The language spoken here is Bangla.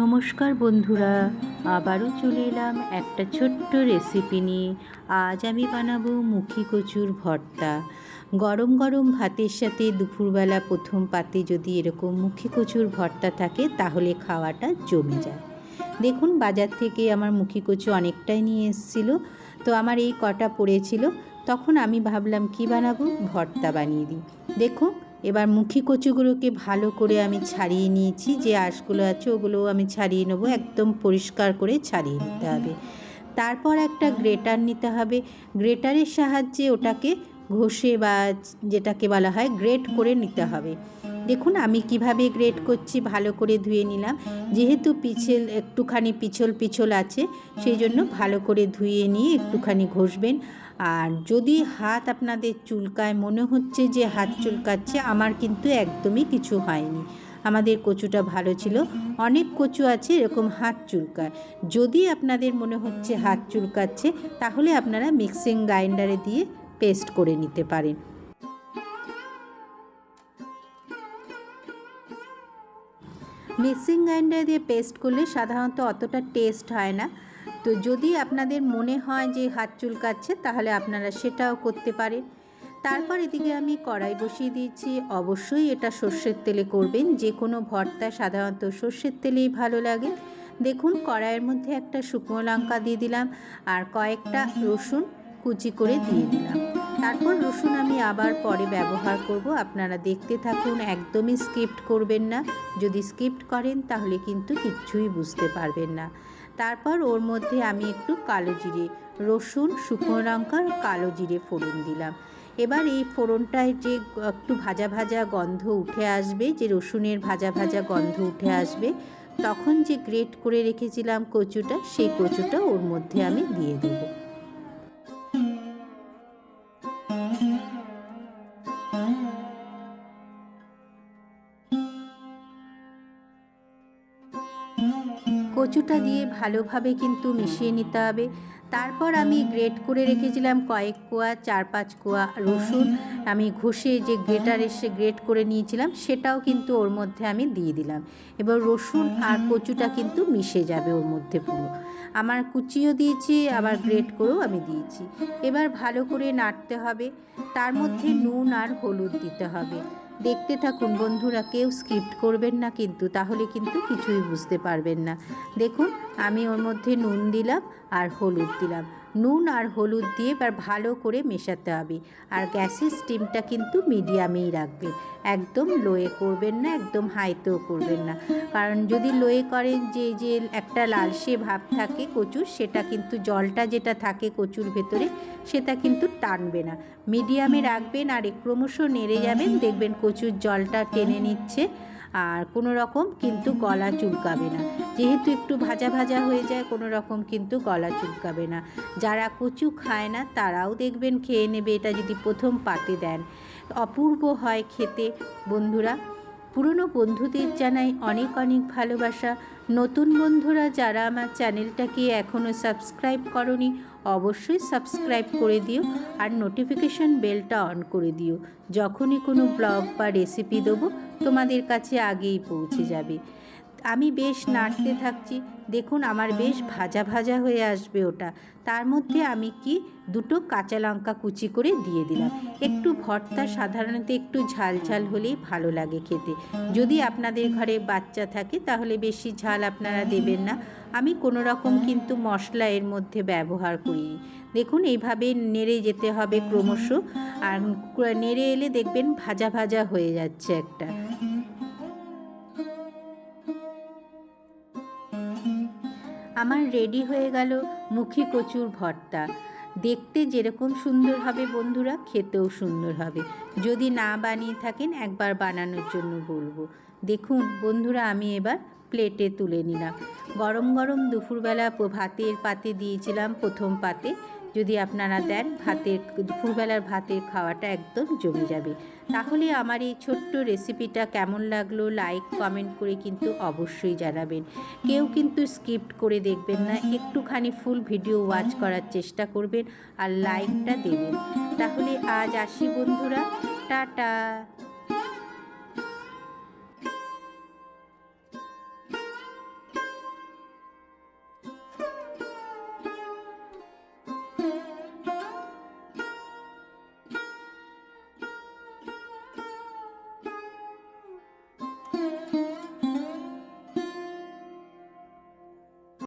নমস্কার বন্ধুরা, আবারও চলে এলাম একটা ছোট্ট রেসিপি নিয়ে। আজ আমি বানাবো মুখি কচুর ভর্তা। গরম গরম ভাতের সাথে দুপুরবেলা প্রথম পাতে যদি এরকম মুখি কচুর ভর্তা থাকে, তাহলে খাওয়াটা জমে যায়। দেখুন, বাজার থেকে আমার মুখি কচু অনেকটাই নিয়ে এসেছিল। তো আমার এই কটা পড়েছিল, তখন আমি ভাবলাম কি বানাবো? ভর্তা বানিয়ে দিই। দেখুন এবার মুখি কচুগুলোকে ভালো করে আমি ছাড়িয়ে নিয়েছি। যে আঁশগুলো আছে ওগুলো আমি ছাড়িয়ে নেব, একদম পরিষ্কার করে ছাড়িয়ে নিতে হবে। তারপর একটা গ্রেটার নিতে হবে। গ্রেটারের সাহায্যে ওটাকে ঘষে বা যেটাকে বলা হয় গ্রেট করে নিতে হবে। দেখুন, আমি কীভাবে গ্রেট করছি, ভালো করে ধুয়ে নিলাম। যেহেতু পিছল, একটুখানি পিছল পিছল আছে, সেই জন্য ভালো করে ধুয়ে নিয়ে একটুখানি ঘষবেন। আর যদি হাত আপনাদের চুলকায়, মনে হচ্ছে যে হাত চুলকাচ্ছে, আমার কিন্তু একদমই কিছু হয়নি। আমাদের কচুটা ভালো ছিল, অনেক কচু আছে এরকম হাত চুলকায়। যদি আপনাদের মনে হচ্ছে হাত চুলকাচ্ছে, তাহলে আপনারা মিক্সিং গ্রাইন্ডারে দিয়ে পেস্ট করে নিতে পারেন মিক্সিং গ্রাইন্ডার দিয়ে পেস্ট করলে সাধারণত অতটা টেস্ট হয় না। তো যদি আপনাদের মনে হয় যে হাত চুলকাচ্ছে, তাহলে আপনারা সেটাও করতে পারেন। তারপর এদিকে আমি কড়াই বসিয়ে দিয়েছি। অবশ্যই এটা সর্ষের তেলে করবেন। যে কোনো ভর্তা সাধারণত সর্ষের তেলেই ভালো লাগে। দেখুন, কড়াইয়ের মধ্যে একটা শুকনো লঙ্কা দিয়ে দিলাম। আর কয়েকটা রসুন কুচি করে দিয়ে দিলাম। তারপর রসুন আমি আবার পরে ব্যবহার করব। আপনারা দেখতে থাকুন, একদমই স্কিপ্ট করবেন না। যদি স্কিপ্ট করেন, তাহলে কিন্তু কিচ্ছুই বুঝতে পারবেন না। তারপর ওর মধ্যে আমি একটু কালো জিরে, রসুন, শুকনো লঙ্কার কালো জিরে ফোড়ন দিলাম। এবার এই ফোড়নটায় যে একটু ভাজা ভাজা গন্ধ উঠে আসবে, যে রসুনের ভাজা ভাজা গন্ধ উঠে আসবে, তখন যে গ্রেট করে রেখেছিলাম কচুটা, সেই কচুটা ওর মধ্যে আমি দিয়ে দেবো। কচুটা দিয়ে ভালোভাবে কিন্তু মিশিয়ে নিতে হবে। তারপর আমি গ্রেট করে রেখেছিলাম কয়েক কোয়া, চার পাঁচ কোয়া রসুন। আমি ঘষে যে গ্রেটার এসে গ্রেট করে নিয়েছিলাম, সেটাও কিন্তু ওর মধ্যে আমি দিয়ে দিলাম। এবার রসুন আর কচুটা কিন্তু মিশে যাবে ওর মধ্যে পুরো। আমার কুচিও দিয়েছি, আবার গ্রেট করেও আমি দিয়েছি। এবার ভালো করে নাড়তে হবে। তার মধ্যে নুন আর হলুদ দিতে হবে। দেখতে থাকুন বন্ধুরা, কেউ স্ক্রিপ্ট করবেন না কিন্তু, তাহলে কিন্তু কিছুই বুঝতে পারবেন না। দেখুন আমি ওর মধ্যে নুন দিলাম আর হলুদ দিলাম। নুন আর হলুদ দিয়ে এবার ভালো করে মেশাতে হবে। আর গ্যাসের স্টিমটা কিন্তু মিডিয়ামেই রাখবেন একদম লোয়ে করবেন না, একদম হাইতেও করবেন না। কারণ যদি লোয়ে করেন, যে যে একটা লালসে ভাব থাকে কচুর, সেটা কিন্তু জলটা যেটা থাকে কচুর ভেতরে, সেটা কিন্তু টানবে না। মিডিয়ামে রাখবেন আর ক্রমশ নেড়ে যাবেন। দেখবেন কচুর জলটা টেনে নিচ্ছে। আর কোনো রকম কিন্তু গলা চুলকাবে না। যেহেতু একটু ভাজা ভাজা হয়ে যায়, কোনো রকম কিন্তু গলা চুলকাবে না। যারা কচু খায় না, তারাও দেখবেন খেয়ে নেবে। এটা যদি প্রথম পাতে দেন। অপূর্ব হয় খেতে। বন্ধুরা পুরনো বন্ধুদের জানাই অনেক অনেক ভালোবাসা। নতুন বন্ধুরা যারা আমার চ্যানেলটাকে এখনও সাবস্ক্রাইব করনি, অবশ্যই সাবস্ক্রাইব করে দিও আর নোটিফিকেশন বেলটা অন করে দিও। যখনই কোনো ব্লগ বা রেসিপি দেবো, তোমাদের কাছে আগেই পৌঁছে যাবে। আমি বেশ নাড়তে থাকছি। দেখুন, আমার বেশ ভাজা ভাজা হয়ে আসবে ওটা। তার মধ্যে আমি কি দুটো কাঁচা লঙ্কা কুচি করে দিয়ে দিলাম। একটু ভর্তা সাধারণত একটু ঝাল ঝাল হলেই ভালো লাগে খেতে। যদি আপনাদের ঘরে বাচ্চা থাকে, তাহলে বেশি ঝাল আপনারা দেবেন না। আমি কোনো রকম কিন্তু মশলা এর মধ্যে ব্যবহার করিনি। দেখুন, এইভাবে নেড়ে যেতে হবে ক্রমশ। আর নেড়ে এলে দেখবেন ভাজা ভাজা হয়ে যাচ্ছে একটা। আমার রেডি হয়ে গেল মুখে কচুর ভর্তা। দেখতে যেরকম সুন্দর হবে বন্ধুরা, খেতেও সুন্দর হবে। যদি না বানিয়ে থাকেন, একবার বানানোর জন্য বলব। দেখুন বন্ধুরা, আমি এবার প্লেটে তুলে নিলাম। গরম গরম দুপুরবেলা ভাতের পাতে দিয়েছিলাম প্রথম পাতে। যদি আপনারা দেন, ভাতের দুপুরবেলার ভাতের খাওয়াটা একদম জমে যাবে। তাহলে আমার এই ছোট্ট রেসিপিটা কেমন লাগল লাইক কমেন্ট করে কিন্তু অবশ্যই জানাবেন। কেউ কিন্তু স্কিপ্ট করে দেখবেন না, একটুখানি ফুল ভিডিও ওয়াচ করার চেষ্টা করবেন আর লাইকটা দেবেন। তাহলে আজ আসি বন্ধুরা, টাটা!